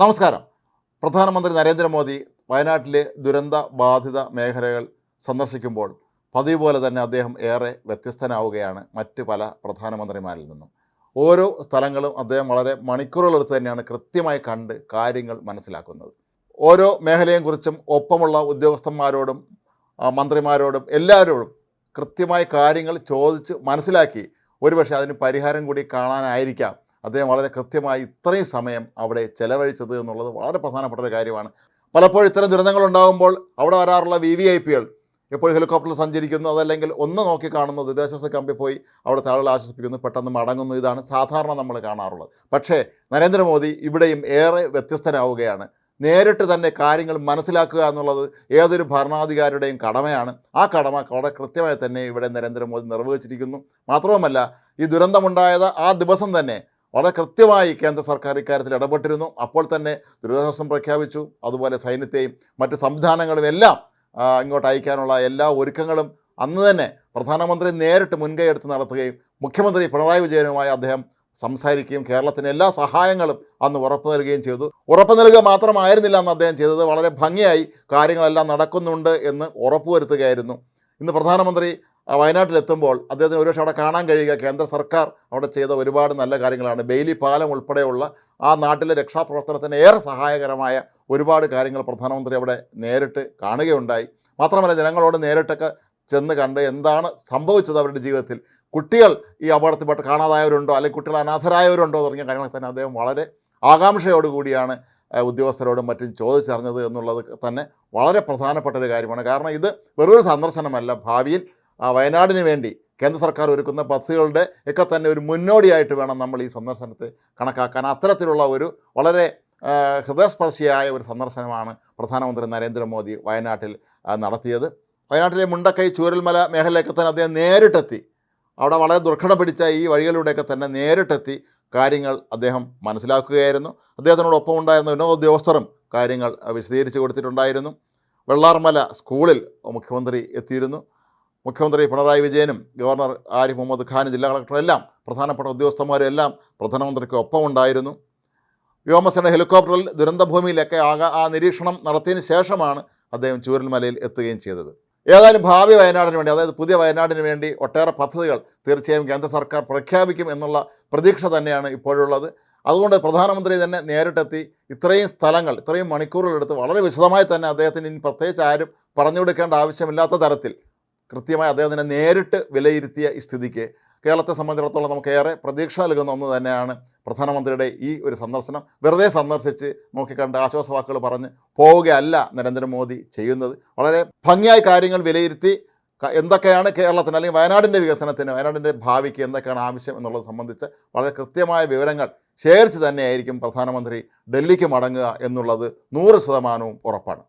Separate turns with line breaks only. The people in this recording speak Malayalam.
നമസ്കാരം. പ്രധാനമന്ത്രി നരേന്ദ്രമോദി വയനാട്ടിലെ ദുരന്ത ബാധിത മേഖലകൾ സന്ദർശിക്കുമ്പോൾ പതിവ് പോലെ തന്നെ അദ്ദേഹം ഏറെ വ്യത്യസ്തനാവുകയാണ് മറ്റ് പല പ്രധാനമന്ത്രിമാരിൽ നിന്നും. ഓരോ സ്ഥലങ്ങളും അദ്ദേഹം വളരെ മണിക്കൂറുകളെടുത്ത് തന്നെയാണ് കൃത്യമായി കണ്ട് കാര്യങ്ങൾ മനസ്സിലാക്കുന്നത്. ഓരോ മേഖലയെയും കുറിച്ചും ഒപ്പമുള്ള ഉദ്യോഗസ്ഥന്മാരോടും മന്ത്രിമാരോടും എല്ലാവരോടും കൃത്യമായി കാര്യങ്ങൾ ചോദിച്ച് മനസ്സിലാക്കി ഒരുപക്ഷെ അതിന് പരിഹാരം കൂടി കാണാനായിരിക്കാം അദ്ദേഹം വളരെ കൃത്യമായി ഇത്രയും സമയം അവിടെ ചെലവഴിച്ചത് എന്നുള്ളത് വളരെ പ്രധാനപ്പെട്ട ഒരു കാര്യമാണ്. പലപ്പോഴും ഇത്തരം ദുരന്തങ്ങൾ ഉണ്ടാകുമ്പോൾ അവിടെ വരാറുള്ള വി വി ഐ പികൾ എപ്പോഴും ഹെലികോപ്റ്ററിൽ സഞ്ചരിക്കുന്നു അതല്ലെങ്കിൽ ഒന്ന് നോക്കി കാണുന്നു ദുരിതാശ്വാസ ക്യാമ്പിൽ പോയി അവിടുത്തെ ആളുകൾ ആശ്വസിപ്പിക്കുന്നു പെട്ടെന്ന് മടങ്ങുന്നു. ഇതാണ് സാധാരണ നമ്മൾ കാണാറുള്ളത്. പക്ഷേ നരേന്ദ്രമോദി ഇവിടെയും ഏറെ വ്യത്യസ്തനാവുകയാണ്. നേരിട്ട് തന്നെ കാര്യങ്ങൾ മനസ്സിലാക്കുക എന്നുള്ളത് ഏതൊരു ഭരണാധികാരിയുടെയും കടമയാണ്. ആ കടമ വളരെ കൃത്യമായി തന്നെ ഇവിടെ നരേന്ദ്രമോദി നിർവഹിച്ചിരിക്കുന്നു. മാത്രവുമല്ല ഈ ദുരന്തമുണ്ടായത് ആ ദിവസം തന്നെ വളരെ കൃത്യമായി കേന്ദ്ര സർക്കാർ ഇക്കാര്യത്തിൽ ഇടപെട്ടിരുന്നു. അപ്പോൾ തന്നെ ദുരിതാശ്വാസം പ്രഖ്യാപിച്ചു. അതുപോലെ സൈന്യത്തെയും മറ്റ് സംവിധാനങ്ങളും എല്ലാം ഇങ്ങോട്ട് അയക്കാനുള്ള എല്ലാ ഒരുക്കങ്ങളും അന്ന് തന്നെ പ്രധാനമന്ത്രി നേരിട്ട് മുൻകൈ എടുത്ത് നടത്തുകയും മുഖ്യമന്ത്രി പിണറായി വിജയനുമായി അദ്ദേഹം സംസാരിക്കുകയും കേരളത്തിന് എല്ലാ സഹായങ്ങളും അന്ന് ഉറപ്പ് നൽകുകയും ചെയ്തു. ഉറപ്പ് നൽകുക മാത്രമായിരുന്നില്ല അന്ന് അദ്ദേഹം ചെയ്തത്. വളരെ ഭംഗിയായി കാര്യങ്ങളെല്ലാം നടക്കുന്നുണ്ട് എന്ന് ഉറപ്പുവരുത്തുകയായിരുന്നു. ഇന്ന് പ്രധാനമന്ത്രി വയനാട്ടിലെത്തുമ്പോൾ അദ്ദേഹത്തിന് ഒരുപക്ഷെ അവിടെ കാണാൻ കഴിയുക. കേന്ദ്ര സർക്കാർ അവിടെ ചെയ്ത ഒരുപാട് നല്ല കാര്യങ്ങളാണ്. ബെയിലി പാലം ഉൾപ്പെടെയുള്ള ആ നാട്ടിലെ രക്ഷാപ്രവർത്തനത്തിന് ഏറെ സഹായകരമായ ഒരുപാട് കാര്യങ്ങൾ പ്രധാനമന്ത്രി അവിടെ നേരിട്ട് കാണുകയുണ്ടായി. മാത്രമല്ല ജനങ്ങളോട് നേരിട്ടൊക്കെ ചെന്ന് കണ്ട് എന്താണ് സംഭവിച്ചത് അവരുടെ ജീവിതത്തിൽ? കുട്ടികൾ ഈ അപകടത്തിൽപ്പെട്ട് കാണാതായവരുണ്ടോ? അല്ലെങ്കിൽ കുട്ടികൾ അനാഥരായവരുണ്ടോ? തുടങ്ങിയ കാര്യങ്ങൾ തന്നെ അദ്ദേഹം വളരെ ആകാംക്ഷയോടുകൂടിയാണ് ഉദ്യോഗസ്ഥരോടും മറ്റും ചോദിച്ചറിഞ്ഞത് എന്നുള്ളത് തന്നെ വളരെ പ്രധാനപ്പെട്ട ഒരു കാര്യമാണ്. കാരണം ഇത് വെറൊരു സന്ദർശനമല്ല. ഭാവിയിൽ ആ, വയനാടിന് വേണ്ടി കേന്ദ്ര സർക്കാർ ഒരുക്കുന്ന പദ്ധതികളുടെ ഒക്കെ തന്നെ ഒരു മുന്നോടിയായിട്ട് വേണം നമ്മൾ ഈ സന്ദർശനത്തെ കണക്കാക്കാൻ. അത്തരത്തിലുള്ള ഒരു വളരെ ഹൃദയസ്പർശിയായ ഒരു സന്ദർശനമാണ് പ്രധാനമന്ത്രി നരേന്ദ്രമോദി വയനാട്ടിൽ നടത്തിയത്. വയനാട്ടിലെ മുണ്ടക്കൈ ചൂരൽമല മേഖലയൊക്കെ തന്നെ അദ്ദേഹം നേരിട്ടെത്തി. അവിടെ വളരെ ദുർഘടം പിടിച്ച ഈ വഴികളിലൂടെയൊക്കെ തന്നെ നേരിട്ടെത്തി കാര്യങ്ങൾ അദ്ദേഹം മനസ്സിലാക്കുകയായിരുന്നു. അദ്ദേഹത്തിനോടൊപ്പം ഉണ്ടായിരുന്ന വിനോദോദ്യോഗസ്ഥരും കാര്യങ്ങൾ വിശദീകരിച്ച് കൊടുത്തിട്ടുണ്ടായിരുന്നു. വെള്ളാർമല സ്കൂളിൽ മുഖ്യമന്ത്രി എത്തിയിരുന്നു. മുഖ്യമന്ത്രി പിണറായി വിജയനും ഗവർണർ ആരിഫ് മുഹമ്മദ് ഖാനും ജില്ലാ കളക്ടറെല്ലാം പ്രധാനപ്പെട്ട ഉദ്യോഗസ്ഥന്മാരും എല്ലാം പ്രധാനമന്ത്രിക്ക് ഒപ്പമുണ്ടായിരുന്നു. വ്യോമസേന ഹെലികോപ്റ്ററിൽ ദുരന്തഭൂമിയിലൊക്കെ ആകെ ആ നിരീക്ഷണം നടത്തിയതിന് ശേഷമാണ് അദ്ദേഹം ചൂരൽമലയിൽ എത്തുകയും ചെയ്തത്. ഏതായാലും ഭാവി വയനാടിന് വേണ്ടി അതായത് പുതിയ വയനാടിന് വേണ്ടി ഒട്ടേറെ പദ്ധതികൾ തീർച്ചയായും കേന്ദ്ര സർക്കാർ പ്രഖ്യാപിക്കും എന്നുള്ള പ്രതീക്ഷ തന്നെയാണ് ഇപ്പോഴുള്ളത്. അതുകൊണ്ട് പ്രധാനമന്ത്രി തന്നെ നേരിട്ടെത്തി ഇത്രയും സ്ഥലങ്ങൾ ഇത്രയും മണിക്കൂറുകളെടുത്ത് വളരെ വിശദമായി തന്നെ അദ്ദേഹത്തിന് ഇനി പ്രത്യേകിച്ച് ആരും പറഞ്ഞു കൊടുക്കേണ്ട ആവശ്യമില്ലാത്ത തരത്തിൽ കൃത്യമായി അദ്ദേഹത്തിനെ നേരിട്ട് വിലയിരുത്തിയ ഈ സ്ഥിതിക്ക് കേരളത്തെ സംബന്ധിച്ചിടത്തോളം നമുക്ക് ഏറെ പ്രതീക്ഷ നൽകുന്ന ഒന്ന് തന്നെയാണ് പ്രധാനമന്ത്രിയുടെ ഈ ഒരു സന്ദർശനം. വെറുതെ സന്ദർശിച്ച് നോക്കിക്കണ്ട് ആശ്വാസവാക്കുകൾ പറഞ്ഞ് പോവുകയല്ല നരേന്ദ്രമോദി ചെയ്യുന്നത്. വളരെ ഭംഗിയായി കാര്യങ്ങൾ വിലയിരുത്തി എന്തൊക്കെയാണ് കേരളത്തിന് അല്ലെങ്കിൽ വയനാടിന്റെ വികസനത്തിന് വയനാടിന്റെ ഭാവിക്ക് എന്തൊക്കെയാണ് ആവശ്യം എന്നുള്ളത് സംബന്ധിച്ച് വളരെ കൃത്യമായ വിവരങ്ങൾ ശേഖരിച്ച് തന്നെയായിരിക്കും പ്രധാനമന്ത്രി ഡൽഹിക്ക് മടങ്ങുക എന്നുള്ളത് നൂറ് ശതമാനവും ഉറപ്പാണ്.